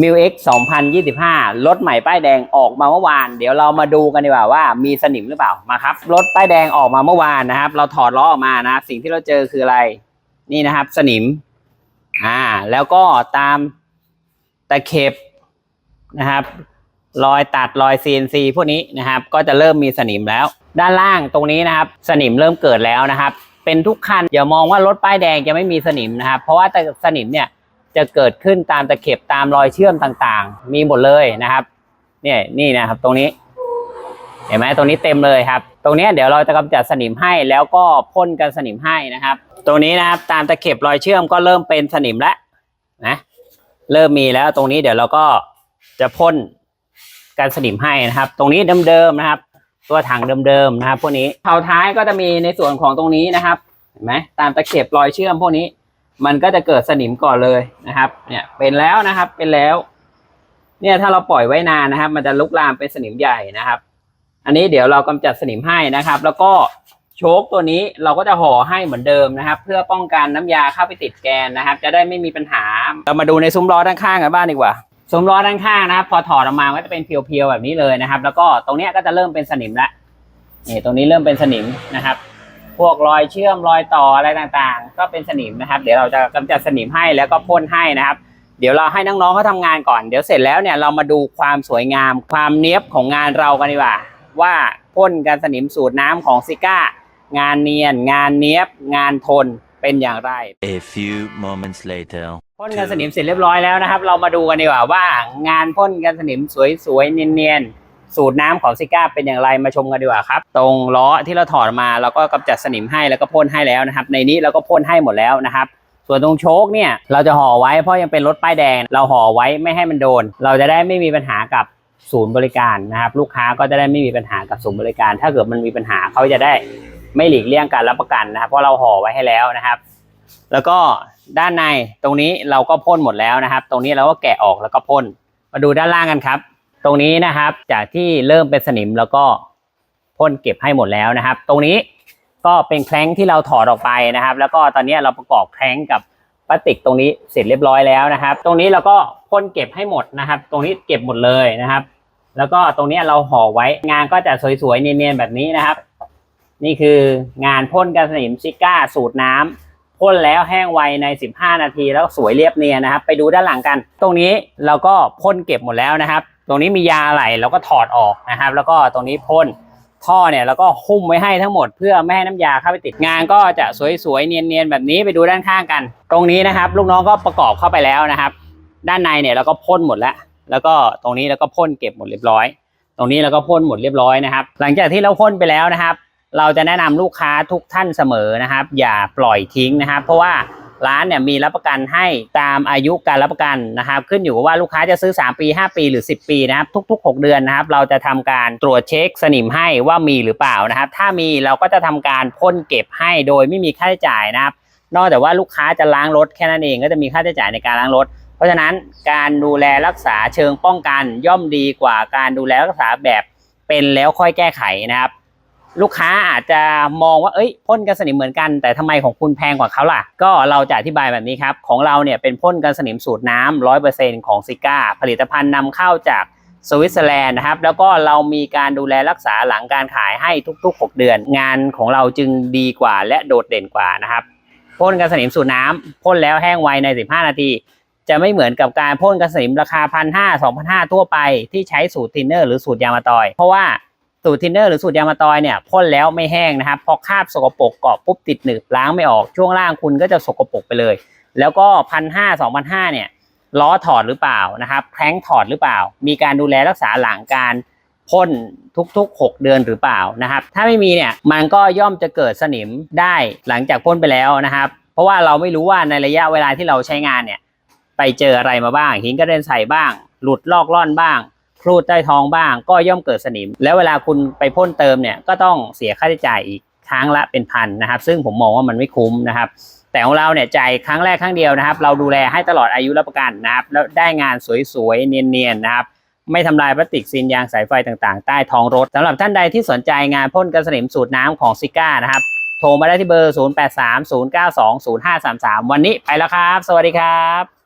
มิว X 2025รถใหม่ป้ายแดงออกมาเมื่อวาน เดี๋ยวเรามาดูกันดีกว่าว่ามีสนิมหรือเปล่ามาครับ รถป้ายแดงออกมาเมื่อวานนะครับ เราถอดล้อออกมานะครับ สิ่งที่เราเจอคืออะไร นี่นะครับ สนิม อ่า แล้วก็ตามตะเข็บนะครับ รอยตัดรอย CNC พวกนี้นะครับ ก็จะเริ่มมีสนิมแล้ว ด้านล่างตรงนี้นะครับ สนิมเริ่มเกิดแล้วนะครับ เป็นทุกคันอย่ามองว่ารถป้ายแดงจะไม่มีสนิมนะครับ เพราะว่าแต่สนิมเนี่ย จะเกิดขึ้นตามตะเข็บตามรอยเชื่อมต่างๆ มีหมดเลยนะครับ เนี่ยนี่นะครับตรงนี้เห็นไหมตรงนี้เต็มเลยครับ ตรงนี้เดี๋ยวเราจะกำจัดสนิมให้แล้วก็พ่นกันสนิมให้นะครับ ตรงนี้นะครับตามตะเข็บรอยเชื่อมก็เริ่มเป็นสนิมแล้วนะเริ่มมีแล้วตรงนี้เดี๋ยวเราก็จะพ่นกันสนิมให้นะครับ ตรงนี้เดิมๆนะครับ ตัวถังเดิมๆนะครับ พวกนี้เท้าท้ายก็จะมีในส่วนของตรงนี้นะครับเห็นไหมตามตะเข็บรอยเชื่อมพวกนี้ มันก็จะเกิดสนิมก่อนเลยนะครับ เนี่ยเป็นแล้วนะครับเป็นแล้ว เนี่ยถ้าเราปล่อยไว้นานนะครับ มันจะลุกลามเป็นสนิมใหญ่นะครับ อันนี้เดี๋ยวเรากำจัดสนิมให้นะครับ แล้วก็โชคตัวนี้เราก็จะห่อให้เหมือนเดิมนะครับ เพื่อป้องกันน้ำยาเข้าไปติดแกนนะครับ จะได้ไม่มีปัญหาเรามาดูในซุ้มล้อด้านข้างกันบ้างดีกว่าซุ้มล้อด้านข้างนะครับ พอถอดออกมาก็จะเป็นเพียวๆแบบนี้เลยนะครับ แล้วก็ตรงเนี้ยก็จะเริ่มเป็นสนิมละนี่ตรงนี้เริ่มเป็นสนิมนะครับ พวกรอยเชื่อมรอยต่ออะไรต่างๆ ก็เป็นสนิมนะครับ เดี๋ยวเราจะกำจัดสนิมให้แล้วก็พ่นให้นะครับ เดี๋ยวเราให้น้องๆเขาทำงานก่อน เดี๋ยวเสร็จแล้วเนี่ยเรามาดูความสวยงาม ความเนี้ยบของงานเรากันดีกว่า ว่าพ่นกันสนิมสูตรน้ำของซิก้างานเนียน งานเนี้ยบ งานทนเป็นอย่างไร A few moments later. พ่นกันสนิมเสร็จเรียบร้อยแล้วนะครับ เรามาดูกันดีกว่าว่างานพ่นกันสนิมสวยๆเนียนๆ สูตรน้ำของซิก้าเป็นอย่างไรมาชมกันดีกว่าครับ ตรงล้อที่เราถอดมาเราก็กำจัดสนิมให้แล้วก็พ่นให้แล้วนะครับ ในนี้เราก็พ่นให้หมดแล้วนะครับ ส่วนตรงโชคเนี่ยเราจะห่อไว้เพราะยังเป็นรถป้ายแดง เราห่อไว้ไม่ให้มันโดน เราจะได้ไม่มีปัญหากับศูนย์บริการนะครับ ลูกค้าก็จะได้ไม่มีปัญหากับศูนย์บริการ ถ้าเกิดมันมีปัญหาเขาจะได้ไม่หลีกเลี่ยงการรับประกันนะครับเพราะเราห่อไว้ให้แล้วนะครับ แล้วก็ด้านในตรงนี้เราก็พ่นหมดแล้วนะครับ ตรงนี้เราก็แกะออกแล้วก็พ่นมาดูด้านล่างกันครับ ตรงนี้นะครับจากที่เริ่มเป็นสนิมแล้วก็พ่นเก็บให้หมดแล้วนะครับ ตรงนี้ก็เป็นแคร้งที่เราถอดออกไปนะครับ แล้วก็ตอนนี้เราประกอบแคร้งกับพลาสติกตรงนี้เสร็จเรียบร้อยแล้วนะครับ ตรงนี้เราก็พ่นเก็บให้หมดนะครับ ตรงนี้เก็บหมดเลยนะครับ แล้วก็ตรงนี้เราห่อไว้งานก็จะสวยๆเนียนๆแบบนี้นะครับ นี่คืองานพ่นกันสนิมซิก้าสูตรน้ำพ่นแล้วแห้งไวใน 15 นาทีแล้วสวยเรียบเนียนนะครับ ไปดูด้านหลังกัน ตรงนี้เราก็พ่นเก็บหมดแล้วนะครับ ตรงนี้มียาไหลเราก็ถอดออกนะครับ แล้วก็ตรงนี้พ่นท่อเนี่ยเราก็หุ้มไว้ให้ทั้งหมดเพื่อไม่ให้น้ำยาเข้าไปติดงานก็จะสวยๆเนียนๆแบบนี้ไปดูด้านข้างกัน ตรงนี้นะครับ ลูกน้องก็ประกอบเข้าไปแล้วนะครับ ด้านในเนี่ยเราก็พ่นหมดแล้ว แล้วก็ตรงนี้เราก็พ่นเก็บหมดเรียบร้อย ตรงนี้เราก็พ่นหมดเรียบร้อยนะครับ หลังจากที่เราพ่นไปแล้วนะครับ เราจะแนะนำลูกค้าทุกท่านเสมอนะครับ อย่าปล่อยทิ้งนะครับ เพราะว่า ร้านเนี่ยมีรับประกันให้ตามอายุการรับประกันนะครับขึ้นอยู่กับว่าลูกค้าจะซื้อ 3 ปี 5 ปีหรือ 10 ปีนะครับทุก ๆ 6 เดือนนะครับเราจะทำการตรวจเช็คสนิมให้ว่ามีหรือเปล่านะครับถ้ามีเราก็จะทำการพ่นเก็บให้โดยไม่มีค่าใช้จ่ายนะครับนอกจากว่าลูกค้าจะล้างรถแค่นั้นเองก็จะมีค่าใช้จ่ายในการล้างรถ เพราะฉะนั้นการดูแลรักษาเชิงป้องกันย่อมดีกว่าการดูแลรักษาแบบเป็นแล้วค่อยแก้ไขนะครับ ลูกค้าอาจจะมองว่าเอ้ยพ่นกันสนิมเหมือนกัน แต่ทำไมของคุณแพงกว่าเขาล่ะ ก็เราจะอธิบายแบบนี้ครับ ของเราเนี่ยเป็นพ่นกันสนิมสูตรน้ำร้อยเปอร์เซ็นของซิก้า ผลิตภัณฑ์นำเข้าจากสวิตเซอร์แลนด์นะครับ แล้วก็เรามีการดูแลรักษาหลังการขายให้ทุกๆ 6 เดือน งานของเราจึงดีกว่าและโดดเด่นกว่านะครับพ่นกันสนิมสูตรน้ำพ่นแล้วแห้งไวใน 15 นาที จะไม่เหมือนกับการพ่นกันสนิมราคาพันห้าสองพันห้าทั่วไปที่ใช้สูตรทินเนอร์หรือสูตรยามะตอย เพราะว่า สูตรทินเนอร์หรือสูตรยางมะตอยเนี่ยพ่นแล้วไม่แห้งนะครับพอคาบสกปรกเกาะปุ๊บติดหนึบล้างไม่ออกช่วงล่างคุณก็จะสกปรกไปเลย แล้วก็พันห้าสองพันห้าเนี่ยล้อถอดหรือเปล่านะครับแพร้งถอดหรือเปล่า มีการดูแลรักษาหลังการพ่นทุกๆ 6 เดือนหรือเปล่านะครับ ถ้าไม่มีเนี่ยมันก็ย่อมจะเกิดสนิมได้หลังจากพ่นไปแล้วนะครับ เพราะว่าเราไม่รู้ว่าในระยะเวลาที่เราใช้งานเนี่ยไปเจออะไรมาบ้าง หินกระเด็นใส่บ้าง หลุดลอกล่อนบ้าง ครูดใต้ท้องบ้าง ก็ย่อมเกิดสนิม แล้วเวลาคุณไปพ่นเติมเนี่ยก็ต้องเสียค่าใช้จ่ายอีกครั้งละเป็นพันนะครับ ซึ่งผมมองว่ามันไม่คุ้มนะครับ แต่ของเราเนี่ยจ่ายครั้งแรกครั้งเดียวนะครับ เราดูแลให้ตลอดอายุรับประกันนะครับ แล้วได้งานสวยๆเนียนๆนะครับไม่ทำลายพลาสติกซีนยางสายไฟต่างๆ ใต้ท้องรถสำหรับท่านใดที่สนใจงานพ่นกันสนิมสูตรน้ำของซิก้านะครับ โทรมาได้ที่เบอร์ 0830920533 วันนี้ไปแล้วครับ สวัสดีครับ